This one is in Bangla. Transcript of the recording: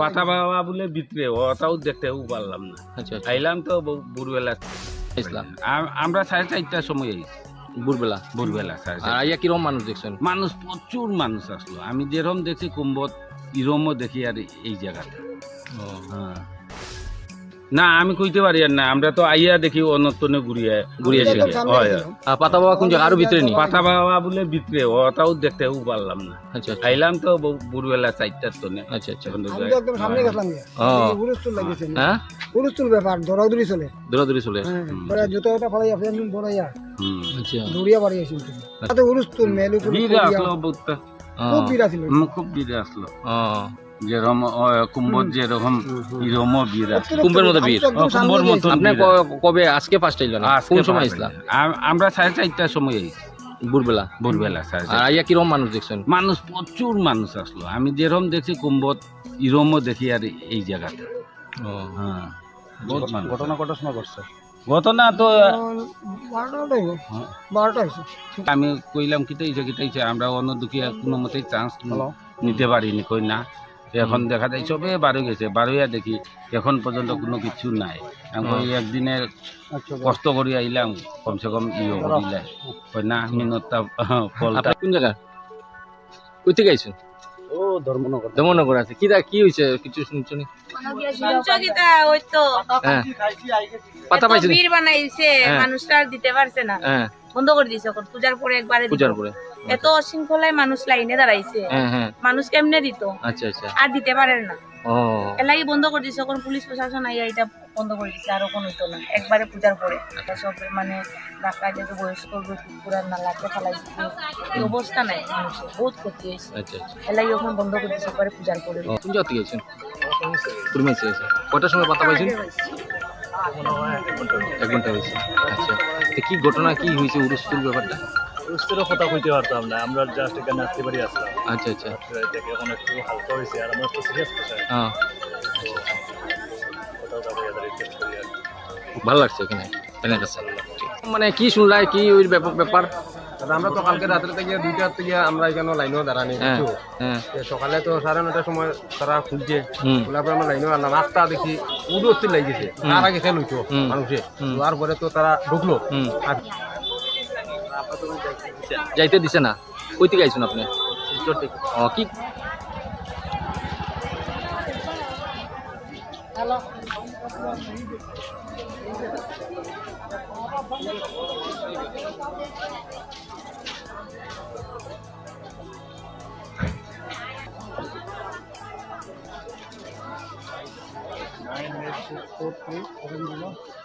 পাতা বাবা বলে ভিতরে ওটাও দেখতেও পারলাম না। আচ্ছা আচ্ছা। আইলাম তো ভোরবেলা। ইসলাম। আমরা সাড়ে চারটার সময় আইছি। ভোরবেলা? ভোরবেলা সাড়ে আর আইয়া কিরম মানুষ দেখছেন? মানুষ প্রচুর মানুষ আসলো। আমি যেরকম দেখছি কুম্ভত ইরমও দেখি আর এই জায়গাটা। হ্যাঁ। না আমি কইতে পারি আর না। আমরা তো আইয়া দেখি অনতনে ঘুরিয়ে ঘুরিয়ে। এসে। আর পাতা বাবা কোন জায়গা আরও ভিতরে নি পাতা বাবা বলে ভিতরে ওটাও দেখতেও পারলাম না। আচ্ছা আচ্ছা। আইলাম তো ভোরবেলা চারটার তনে আচ্ছা আচ্ছা। আমি একদম সামনে গিয়া। ও। হুলস্থুল লাগিয়েছে হ্যাঁ? হুলস্থুল ব্যাপার দৌড়াদৌড়ি চলে। দৌড়াদৌড়ি চলে। হ্যাঁ পরে জুতো এটা ফলাই আপনি নুন বড়াইয়া হুম। আচ্ছা। দৌড়িয়া বাড়ি আসিল তাতে হুলস্থুল মেলু ভিড় আসলো বহুত ও, খুব ভিড় আছিল। খুব ভিড় আসলো। ও। যেরকম কুম্ভত যেরকম ইরমও ভিড় আসলো কুম্ভের মতো ও, কুম্ভর সামনে আপনি কবে আজকে ফার্স্ট আইলেন কোন সময় আসলাম আমরা সাড়ে চারটার সময় আইছি ভোরবেলা? ভোরবেলা সাড়ে আর। আইয়া কিরম মানুষ দেখছেন? মানুষ প্রচুর মানুষ আসলো। আমি যেরকম দেখছি কুম্ভত ইরমও দেখি আর এই জায়গাটা। ও। হ্যাঁ ঘটনা কটার সময় ঘটছে? ঘটনা তো হ্যাঁ। আমি কইলাম কিটাইছে কিটাইছে আমরা অন্য দুঃখী কোনো মতেই চান্স নিতে পারিনি কই না। এখন দেখা যায় সবে বারো গেছে বারোয়া দেখি এখন পর্যন্ত কোনো কিছু নাই। আমি কই একদিনের কষ্ট করে আইলাম কমসে কম ইয়ে করিলে না মিনতটা ফলটা কোন জায়গা? কই থেকে ও ধর্মনগর। ধর্মনগর আছে। কি দা- কি হয়েছে কিছু শুনছেন? সহযোগিতা ওই তো হ্যাঁ। পাতা বানাইছে হ্যাঁ। দিতে পারছে না। হ্যাঁ। বন্ধ করে দিছে পূজার পরে একবারে পূজার পরে। এত অশৃঙ্খলায় মানুষ লাইনে দাঁড়াইছে। মানুষ কেমনে দিত? আচ্ছা আচ্ছা। আর দিতে পারেন না। ও। এলাকি বন্ধ করে দিছে এখন পুলিশ প্রশাসন আইয়া এটা বন্ধ করে দিছে আর কোনো হইতো না। একবারে পূজার পরে। সব মানে ঢাকায় যে বয়স্ক পুরা নালাতে ফেলাইছে এই অবস্থা নাই মানুষের। বহুত ক্ষতি হয়েছে। আচ্ছা আচ্ছা। এলাকি ওখানে বন্ধ করে দিছে একবারে পূজার পরে। কোন আছে কটার সময় পাতা পাইছেন? এক ঘণ্টা হয়েছে। আচ্ছা। কি ঘটনা কি হয়েছে উরুস্তুর ব্যাপারটা? উস্তেরও কথা কইতে পারতাম না আমরা জাস্ট এখানে আসতে পারি আসলাম। আচ্ছা আচ্ছা। এখন একটু হালকা হয়েছে আর আমরা একটু সিরিয়াস হ্যাঁ। ভালো লাগছে এখানে এখানে কাছে। মানে কি শুনলাই কি ওই ব্যাপার? আমরা তো কালকে রাত্রে থেকে দুইটার থেকে আমরা এখানে লাইনও দাঁড়ানি হ্যাঁ? হ্যাঁ। সকালে তো সাড়ে নটার সময় তারা খুলছে খোলার পরে আমরা লাইনেও আনলাম। আটটা দেখি উদু অস্থির লাগিয়েছে তার আগে হইতো হুম। মানুষে। তো তারা ঢুকলো। হুম। আর যাইতে দিছে না কই থেকে আইছেন আপনি ও কি Nine, eight, six, four, three, seven, zero.